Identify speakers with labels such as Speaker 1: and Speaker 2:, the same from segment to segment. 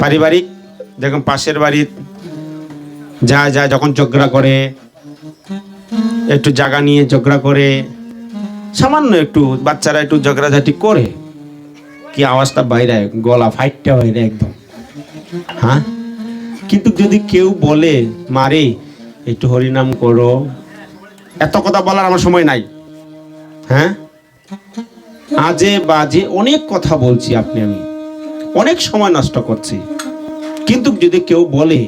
Speaker 1: পারিবারিক, দেখুন, পাশের বাড়ির যা যা, যখন ঝগড়া করে, একটু জায়গা নিয়ে ঝগড়া করে, সামান্য একটু বাচ্চারা একটু ঝগড়াঝাটি করে, কি আওয়াজটা বাইরে, গলা ফাইটটা বাইরে একদম হ্যাঁ? কিন্তু যদি কেউ বলে, মারে, একটু হরিনাম করো, এত কথা বলার আমার সময় নাই হ্যাঁ? আজে বাজে অনেক কথা বলছি আপনি আমি। অনেক সময় নষ্ট করছি। কিন্তু যদি কেউ বলে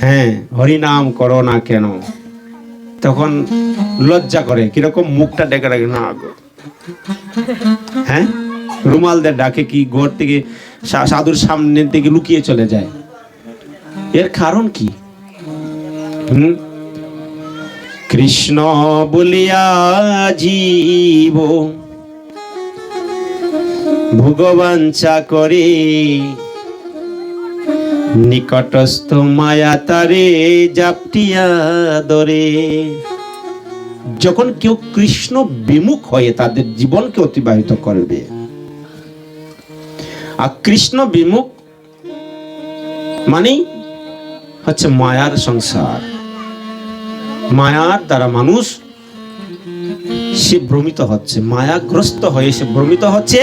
Speaker 1: হ্যাঁ হরিনাম করো না কেন? তখন লজ্জা করে, কীরকম মুখটা ডেকে রাখে, না হ্যাঁ? রুমালদের ডাকে কি ঘর থেকে সাধুর সামনে থেকে লুকিয়ে চলে যায়? এর কারণ কি? হুম? কৃষ্ণ বলিয়া জীব ভগবাঞ্চা করে নিকটস্থ মায়া তারে জাপটিয়া দরে যখন কেউ কৃষ্ণ বিমুখ হয়ে তাদের জীবনকে অতিবাহিত করবে, আর কৃষ্ণ বিমুখ মানে হচ্ছে মায়ার সংসার। মায়ার দ্বারা মানুষ সে ভ্রমিত হচ্ছে, মায়াগ্রস্ত হয়ে সে ভ্রমিত হচ্ছে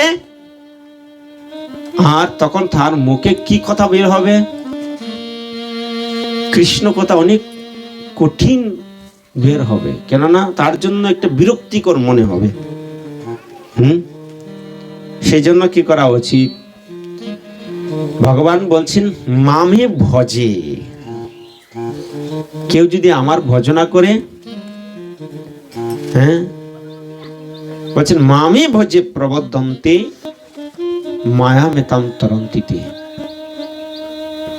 Speaker 1: আর তখন তার মুখে কি কথা বের হবে? কৃষ্ণ কথা অনেক কঠিন বের হবে। কেননা তার জন্য একটা বিরক্তিকর মনে হবে। হুম? সেই জন্য কি করা উচিত? ভগবান বলছেন, মামে ভজে। কেউ যদি আমার ভজনা করে হ্যাঁ? বলছেন, মামে ভজে প্রবদ্ধন্তে মায়া মেতাম তরন্তিতে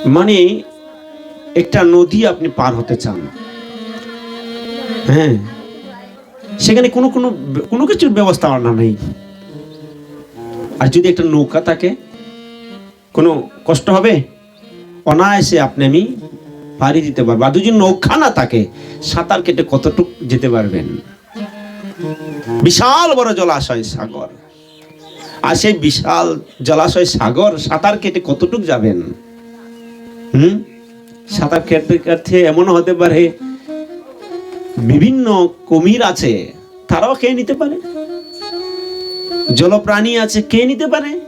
Speaker 1: মানে একটা নদী আপনি পার হতে চান। হ্যাঁ। সেখানে কোনো কোনো কোনো কিছুর ব্যবস্থা আনা নেই। আর যদি একটা নৌকা থাকে, কোনো কষ্ট হবে? অনায়াসে আপনি আমি পাড়ি দিতে পারব। আর যদি নৌকা না থাকে, সাঁতার কেটে কতটুক যেতে পারবেন? বিশাল বড় জলাশয় সাগর। আর সেই বিশাল জলাশয় সাগর, সাঁতার কেটে কতটুক যাবেন? হুম? সাঁতার কেটে কাটতে এমন হতে পারে, বিভিন্ন কুমির আছে, তারাও খেয়ে নিতে পারে। জলপ্রাণী আছে, কে নিতে পারে?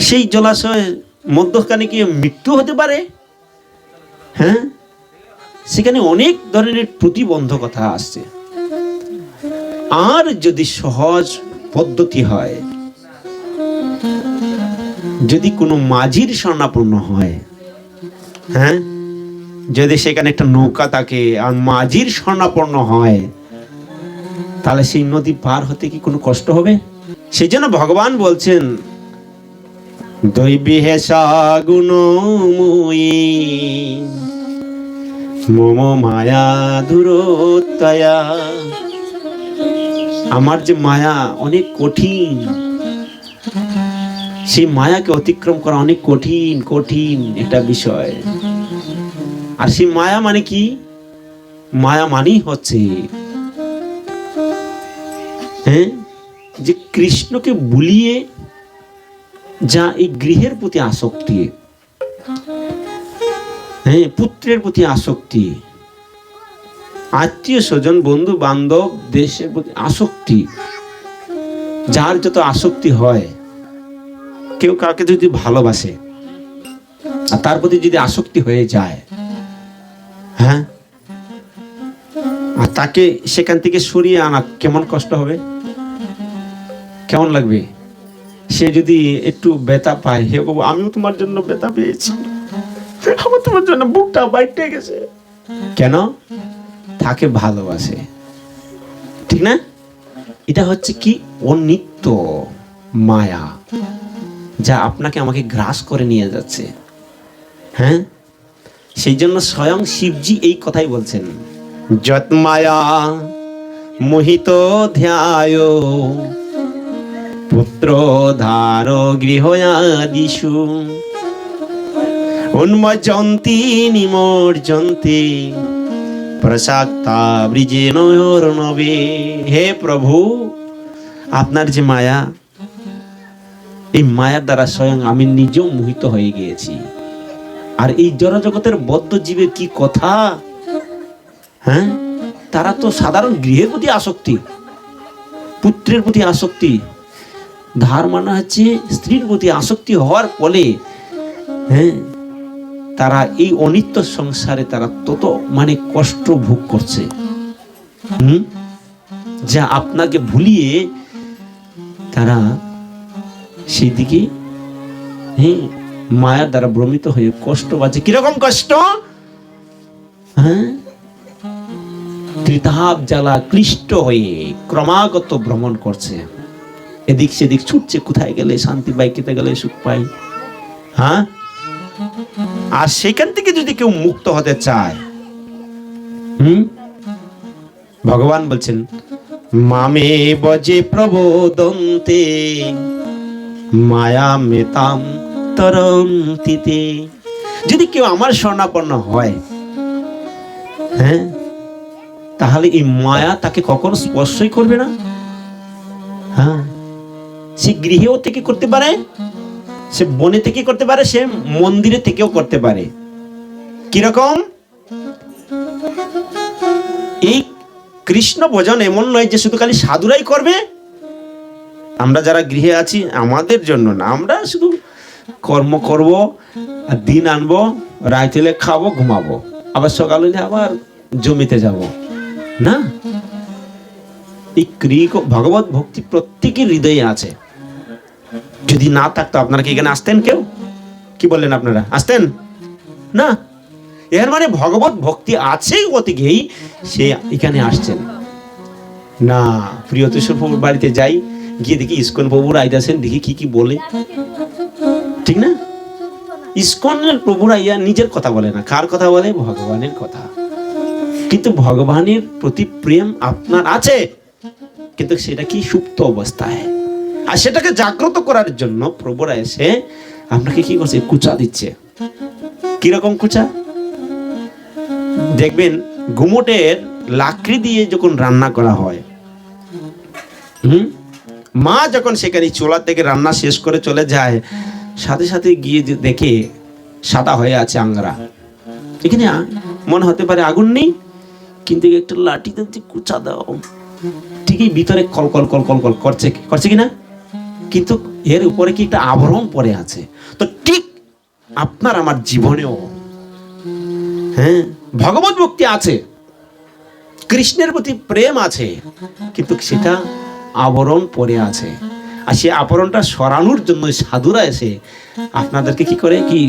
Speaker 1: সেই জলাশয় মধ্যখানে কি মৃত্যু হতে পারে? হ্যাঁ? সেখানে অনেক ধরনের প্রতিবন্ধকতা আসছে। আর যদি সহজ পদ্ধতি হয়। যদি কোনো মাঝির স্বর্ণাপন্ন হয় হ্যাঁ? যদি সেখানে একটা নৌকা থাকে আর মাঝির স্বর্ণাপন্ন হয়, তাহলে সেই নদী পার হতে কি কোনো কষ্ট হবে? সেই জন্য ভগবান বলছেন দৈবী হেসা গুণময়ী মম মায়া দূরতয়া আমার যে মায়া অনেক কঠিন। সেই মায়াকে অতিক্রম করা অনেক কঠিন কঠিন একটা বিষয়। আর সেই মায়া মানে কি? মায়া মানেই হচ্ছে হ্যাঁ যে কৃষ্ণকে বুলিয়ে যা এই গৃহের প্রতি আসক্তি হ্যাঁ পুত্রের প্রতি আসক্তি আত্মীয় স্বজন, বন্ধু বান্ধব, দেশের প্রতি আসক্তি, যার যত আসক্তি হয়, কেউ কাউকে যদি ভালোবাসে, আর তার প্রতি যদি আসক্তি হয়ে যায় হ্যাঁ? আর তাকে সেখান থেকে সরিয়ে আনা কেমন কষ্ট হবে? কেমন লাগবে? সে যদি একটু ব্যথা পায়, হে বাবু, আমিও তোমার জন্য ব্যথা পেয়েছি। আমার তোমার জন্য বুকটা বাইটে গেছে। কেন? তাকে ভালোবাসে। ঠিক না? এটা হচ্ছে কি? অনিত্য মায়া, যা আপনাকে আমাকে গ্রাস করে নিয়ে যাচ্ছে। হ্যাঁ? সেই জন্য স্বয়ং শিবজি এই কথাই বলছেন। যত মায়া মোহিত ধ্যায়, পুত্র ধার গৃহয়াদিষু উন্মজন্তি, নিমর্জন্তি প্রসাক্তা ব্রিজে নবে হে প্রভু, আপনার যে মায়া, এই মায়ার দ্বারা স্বয়ং আমি নিজেও মোহিত হয়ে গিয়েছি। আর এই জড়জগতের বদ্ধ জীবের কি কথা? হ্যাঁ? তারা তো সাধারণ গৃহের প্রতি আসক্তি, পুত্রের প্রতি আসক্তি। ধার মানে হচ্ছে স্ত্রীর প্রতি আসক্তি হওয়ার ফলে হ্যাঁ? তারা এই অনিত্য সংসারে তারা তত মানে কষ্ট ভোগ করছে। হুম? যা আপনাকে ভুলিয়ে তারা সেই দিকে হ্যাঁ মায়ার দ্বারা ভ্রমিত হয়ে কষ্ট পাচ্ছে। কীরকম কষ্ট? হ্যাঁ? ত্রিতাপ জ্বালা ক্লিষ্ট হয়ে ক্রমাগত ভ্রমণ করছে। এদিক সেদিক ছুটছে, কোথায় গেলে শান্তি পাই কেটে গেলে সুখ পাই হ্যাঁ? আর সেখান থেকে যদি কেউ মুক্ত হতে চায়, হুম? ভগবান বলছেন, মামে বজে প্রবোদন্তে, মায়া মেতাম তরন্তিতে। যদি কেউ আমার স্বর্ণাপন্ন হয় হ্যাঁ? তাহলে এই মায়া তাকে কখনো স্পর্শই করবে না। হ্যাঁ? সে গৃহেও থেকে করতে পারে সে বনে থেকে করতে পারে? সে মন্দিরে থেকেও করতে পারে। কীরকম? এই কৃষ্ণ ভোজন এমন নয় যে শুধু খালি সাধুরাই করবে। আমরা যারা গৃহে আছি, আমাদের জন্য না, আমরা শুধু কর্ম করব দিন আনব রাত খাব, ঘুমাবো। আবার সকাল হলে আবার জমিতে যাব। না? এই ক্রিক ভগবত ভক্তি প্রত্যেকের হৃদয়ে আছে। যদি না থাকতো আপনারা কি এখানে আসতেন কেউ? কি বললেন আপনারা? আসতেন? না? এর মানে ভগবত ভক্তি আছে গতিকেই সে এখানে আসছেন। না প্রিয়তেশ্বর প্রভুর বাড়িতে যাই, গিয়ে দেখি ইস্কন প্রভুর আইদাসেন দেখি কি কি বলে। ঠিক না? ইস্কনের প্রভুরা ইয়া নিজের কথা বলে না। কার কথা বলে? ভগবানের কথা। কিন্তু ভগবানের প্রতি প্রেম আপনার আছে। কিন্তু সেটা কি সুপ্ত অবস্থায়? আর সেটাকে জাগ্রত করার জন্য প্রভুরা এসে আপনাকে কি করছে? কুচা দিচ্ছে। কীরকম কুচা? দেখবেন গুমোটের লাকড়ি দিয়ে যখন রান্না করা হয়, হুম? মা যখন সেখানে চোলা থেকে রান্না শেষ করে চলে যায়, সাথে সাথে গিয়ে দেখে সাদা হয়ে আছে আংরা এখানে মনে হতে পারে আগুন নেই, কিন্তু একটা লাঠি দিয়ে কুচা দাও, ঠিকই ভিতরে কল কল কল কল কল করছে করছে কি না? কিন্তু এর উপরে কি একটা আবরণ পড়ে আছে? তো ঠিক আপনার আমার জীবনেও হ্যাঁ ভগবত ভক্তি আছে, কৃষ্ণের প্রতি প্রেম আছে, কিন্তু সেটা আবরণ পড়ে আছে। আর সে আবরণটা সরানোর জন্য সাধুরা এসে আপনাদেরকে কি করে? কি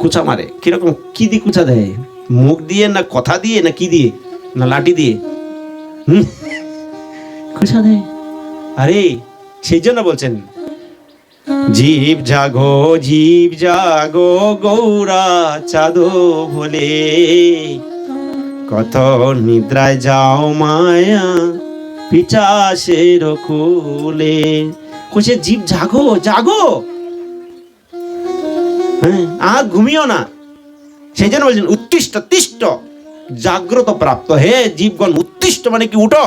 Speaker 1: কুচা মারে? কীরকম কি দিয়ে কুচা দেয়? মুখ দিয়ে না কথা দিয়ে না কি দিয়ে? না লাঠি দিয়ে? হুম? কুচা দেয়। আরে, সেই জন্য বলছেন জীব জাগো জীব জাগো, গৌরা চাঁদো ভোলে কত নিদ্রায় যাও মায়া পিচাসের কুলে। কুছে জীব জাগো জাগো। হ্যাঁ আর ঘুমিও না। সেই জন্য বলছেন উত্তিষ্ট তিষ্ট, জাগ্রত প্রাপ্ত। হে জীবগণ উত্তিষ্ট মানে কি, উঠো।